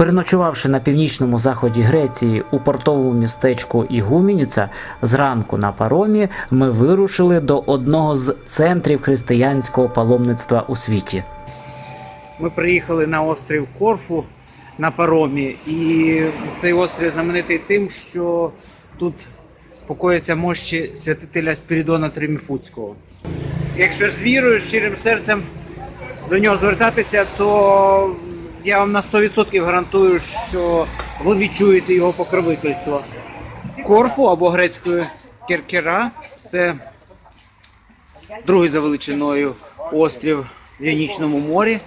Переночувавши на північному заході Греції у портовому містечку Ігумініца, зранку на паромі ми вирушили до одного з центрів християнського паломництва у світі. Ми приїхали на острів Корфу на паромі, і цей острів знаменитий тим, що тут покояться мощі святителя Спірідона Триміфуцького. Якщо з вірою, щирим серцем до нього звертатися, то я вам на 100% гарантую, що ви відчуєте його покровительство. Корфу або грецькою Керкера це другий за величиною острів в Іонічному морі.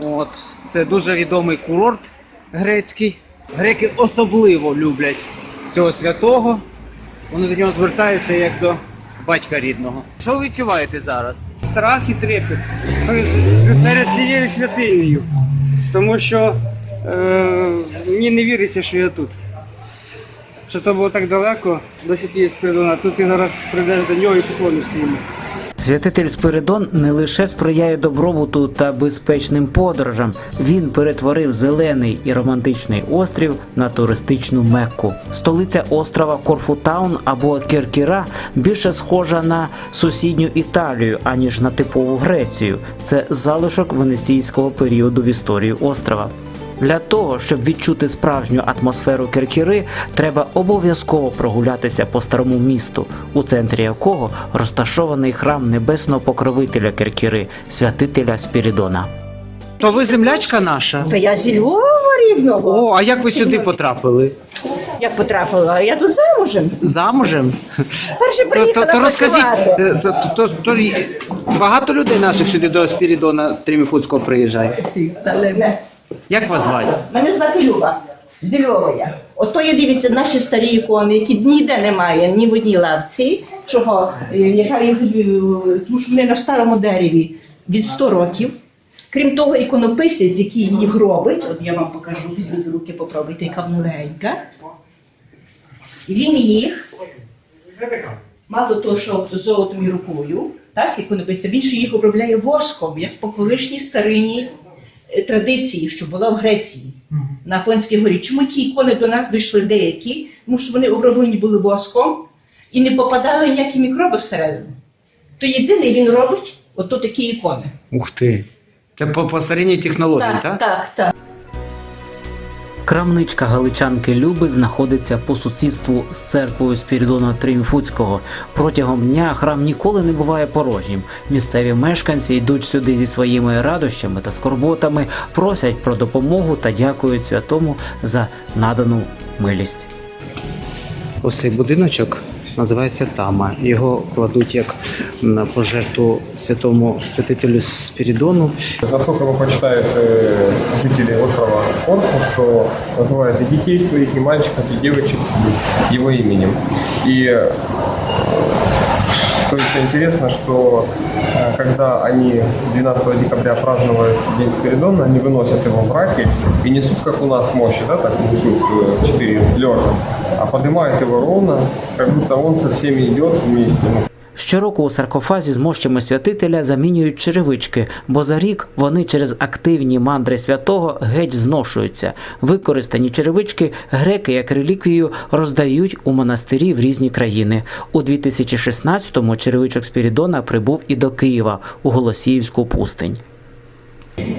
От, це дуже відомий курорт грецький. Греки особливо люблять цього святого. Вони до нього звертаються як до батька рідного. Що ви відчуваєте зараз? страх і трепет перед цією святинею. Тому що е, мені не віриться, що я тут. Що то було так далеко до є Спиридона, тут ти зараз прийдеш до нього і поклонишся йому. Святитель Спиридон не лише сприяє добробуту та безпечним подорожам, він перетворив зелений і романтичний острів на туристичну мекку. Столиця острова Корфутаун або Кіркіра більше схожа на сусідню Італію, аніж на типову Грецію. Це залишок венеційського періоду в історії острова. Для того, щоб відчути справжню атмосферу Керкіри, треба обов'язково прогулятися по старому місту, у центрі якого розташований храм небесного покровителя Керкіри, святителя Спірідона. То ви землячка наша? То я зі Львова рівного. О, а як ви сюди потрапили? Як потрапила? Я тут замужем. Замужем? Перше То, приїхала то, то розкажіть, працювати. е, то, то, то, то багато людей наших сюди до Спірідона Триміфуцького приїжджає. Як вас звати? Мене звати Люба. Зі Львова я. Ото є, дивіться, наші старі ікони, які ніде немає, ні в одній лавці. Чого? Е, Яка е, тому що вони на старому дереві від 100 років. Крім того, іконописець, який їх робить, от я вам покажу, візьміть руки, попробуйте, яка вона легенька. Він їх мало того, що золотом і рукою, так, іконописця, він ще їх обробляє воском, як по колишній старинній е, традиції, що була в Греції на Афонській горі. Чому ті ікони до нас дійшли деякі? Тому що вони оброблені були воском і не попадали ніякі мікроби всередину. То єдине він робить ото такі ікони. Ух ти. Це по, по старинній технології, так? так, так, так. Крамничка галичанки Люби знаходиться по сусідству з церквою Спірідона Тріумфуцького. Протягом дня храм ніколи не буває порожнім. Місцеві мешканці йдуть сюди зі своїми радощами та скорботами, просять про допомогу та дякують святому за надану милість. Ось цей будиночок називається Тама. Його кладуть як на пожертву святому святителю Спірідону. Насколько его почитают э, жители острова Корфу, что называют и детей своих, и мальчиков, и девочек его именем. И э, что еще интересно, что э, когда они 12 декабря празднуют День Спиридона, они выносят его в раке и несут, как у нас мощи, да, так несут э, четыре лежа, а поднимают его ровно, как будто он со всеми идет вместе. Щороку у саркофазі з мощами святителя замінюють черевички, бо за рік вони через активні мандри святого геть зношуються. Використані черевички греки як реліквію роздають у монастирі в різні країни. У 2016-му черевичок Спірідона прибув і до Києва у Голосіївську пустинь.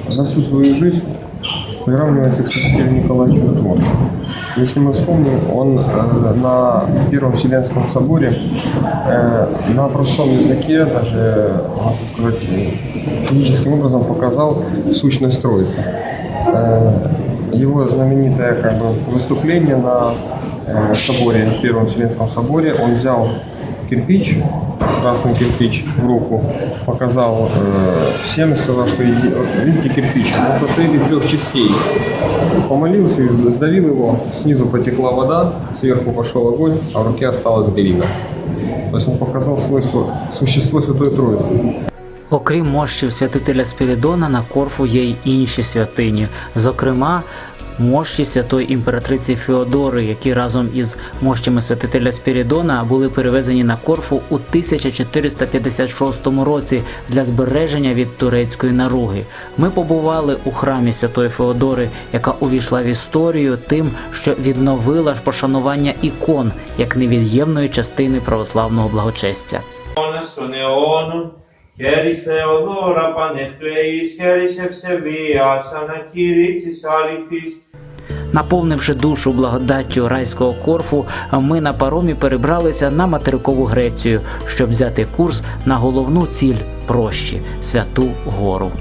за всю свою жизнь приравнивается к святителю Николаю Чудотворцу. Если мы вспомним, он э, на Первом Вселенском соборе э, на простом языке, даже, можно сказать, физическим образом показал сущность Троицы. Э, его знаменитое как бы, выступление на э, соборе, Первом Вселенском соборе, он взял кирпич, красный кирпич в руку, показал э, всем и сказал, что иди- вот видите кирпич, он состоит из трех частей. Помолился и сдавил его, снизу потекла вода, сверху пошел огонь, а в руке осталась глина. То есть он показал свойство, существо Святой Троицы. Окрім мощів святителя Спірідона, на Корфу є й інші святині. Зокрема, мощі святої імператриці Феодори, які разом із мощами святителя Спірідона були перевезені на Корфу у 1456 році для збереження від турецької наруги. Ми побували у храмі святої Феодори, яка увійшла в історію тим, що відновила ж пошанування ікон як невід'ємної частини православного благочестя. Όνας των αιώνων, χέρις Θεοδόρα Πανευκλέης, χέρις Ευσεβίας, ανακήρυξης αληθής, Наповнивши душу благодаттю райського корфу, ми на паромі перебралися на материкову Грецію, щоб взяти курс на головну ціль прощі святу гору.